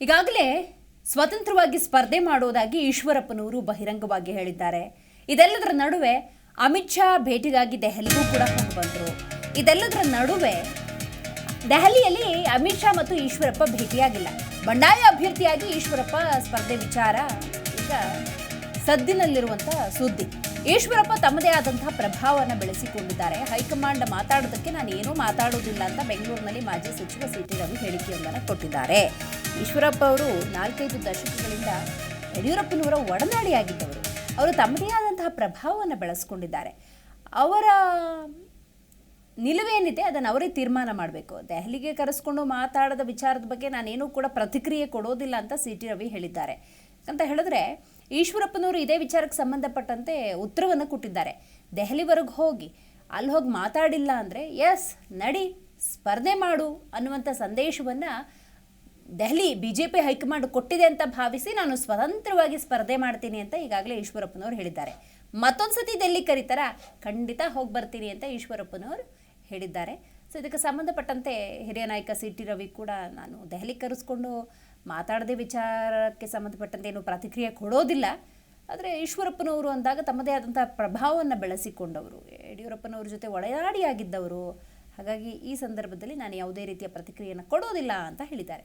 ಈಗಾಗಲೇ ಸ್ವತಂತ್ರವಾಗಿ ಸ್ಪರ್ಧೆ ಮಾಡೋದಾಗಿ ಈಶ್ವರಪ್ಪನವರು ಬಹಿರಂಗವಾಗಿ ಹೇಳಿದ್ದಾರೆ. ಇದೆಲ್ಲದರ ನಡುವೆ ಅಮಿತ್ ಶಾ ಭೇಟಿಗಾಗಿ ದೆಹಲಿಗೂ ಕೂಡ ಹೋಗಿ ಇದೆಲ್ಲದರ ನಡುವೆ ದೆಹಲಿಯಲ್ಲಿ ಅಮಿತ್ ಶಾ ಮತ್ತು ಈಶ್ವರಪ್ಪ ಭೇಟಿಯಾಗಿಲ್ಲ. ಬಂಡಾಯ ಅಭ್ಯರ್ಥಿಯಾಗಿ ಈಶ್ವರಪ್ಪ ಸ್ಪರ್ಧೆ ವಿಚಾರ ಈಗ ಸದ್ದಿನಲ್ಲಿರುವಂತಹ ಸುದ್ದಿ. ಈಶ್ವರಪ್ಪ ತಮ್ಮದೇ ಆದಂತಹ ಪ್ರಭಾವವನ್ನು ಬೆಳೆಸಿಕೊಂಡಿದ್ದಾರೆ. ಹೈಕಮಾಂಡ್ ಮಾತಾಡೋದಕ್ಕೆ ನಾನು ಏನೂ ಮಾತಾಡೋದಿಲ್ಲ ಅಂತ ಬೆಂಗಳೂರಿನಲ್ಲಿ ಮಾಜಿ ಸಚಿವ ಸಿಟಿ ರವಿ ಹೇಳಿಕೆಯೊಂದನ್ನು ಕೊಟ್ಟಿದ್ದಾರೆ. ಈಶ್ವರಪ್ಪ ಅವರು ನಾಲ್ಕೈದು ದಶಕಗಳಿಂದ ಯಡಿಯೂರಪ್ಪನವರ ಒಡನಾಡಿಯಾಗಿದ್ದವರು ಅವರು ತಮ್ಮದೇ ಆದಂತಹ ಪ್ರಭಾವವನ್ನು ಬೆಳೆಸ್ಕೊಂಡಿದ್ದಾರೆ. ಅವರ ನಿಲುವೇನಿದೆ ಅದನ್ನು ಅವರೇ ತೀರ್ಮಾನ ಮಾಡಬೇಕು. ದೆಹಲಿಗೆ ಕರೆಸ್ಕೊಂಡು ಮಾತಾಡದ ವಿಚಾರದ ಬಗ್ಗೆ ನಾನೇನೂ ಕೂಡ ಪ್ರತಿಕ್ರಿಯೆ ಕೊಡೋದಿಲ್ಲ ಅಂತ ಸಿ ಟಿ ರವಿ ಹೇಳಿದ್ದಾರೆ. ಅಂತ ಹೇಳಿದ್ರೆ ಈಶ್ವರಪ್ಪನವರು ಇದೇ ವಿಚಾರಕ್ಕೆ ಸಂಬಂಧಪಟ್ಟಂತೆ ಉತ್ತರವನ್ನು ಕೊಟ್ಟಿದ್ದಾರೆ. ದೆಹಲಿವರೆಗೆ ಹೋಗಿ, ಅಲ್ಲಿ ಹೋಗಿ ಮಾತಾಡಿಲ್ಲ ಅಂದರೆ ಎಸ್ ನಡಿ, ಸ್ಪರ್ಧೆ ಮಾಡು ಅನ್ನುವಂಥ ಸಂದೇಶವನ್ನು Delhi B J P high command ಕೊಟ್ಟಿದೆ ಅಂತ ಭಾವಿಸಿ ನಾನು ಸ್ವತಂತ್ರವಾಗಿ ಸ್ಪರ್ಧೆ ಮಾಡ್ತೀನಿ ಅಂತ ಈಗಾಗಲೇ ಈಶ್ವರಪ್ಪನವರು ಹೇಳಿದ್ದಾರೆ. ಮತ್ತೊಂದು ಸತಿ ದೆಹಲಿ ಕರೀತಾರ, ಖಂಡಿತ ಹೋಗಿ ಬರ್ತೀನಿ ಅಂತ ಈಶ್ವರಪ್ಪನವರು ಹೇಳಿದ್ದಾರೆ. ಸೊ ಇದಕ್ಕೆ ಸಂಬಂಧಪಟ್ಟಂತೆ ಹಿರಿಯ ನಾಯಕ ಸಿ ರವಿ ಕೂಡ ನಾನು ದೆಹಲಿ ಕರೆಸ್ಕೊಂಡು ಮಾತಾಡದೆ ವಿಚಾರಕ್ಕೆ ಸಂಬಂಧಪಟ್ಟಂತೆ ಏನು ಪ್ರತಿಕ್ರಿಯೆ ಕೊಡೋದಿಲ್ಲ. ಆದರೆ ಈಶ್ವರಪ್ಪನವರು ಅಂದಾಗ ತಮ್ಮದೇ ಆದಂಥ ಪ್ರಭಾವವನ್ನು ಬೆಳೆಸಿಕೊಂಡವರು. ಯಡಿಯೂರಪ್ಪನವ್ರ ಜೊತೆ ಒಡೆಯಾಡಿಯಾಗಿದ್ದವರು ಹಾಗಾಗಿ ಈ ಸಂದರ್ಭದಲ್ಲಿ ನಾನು ಯಾವುದೇ ರೀತಿಯ ಪ್ರತಿಕ್ರಿಯೆಯನ್ನು ಕೊಡೋದಿಲ್ಲ ಅಂತ ಹೇಳಿದ್ದಾರೆ.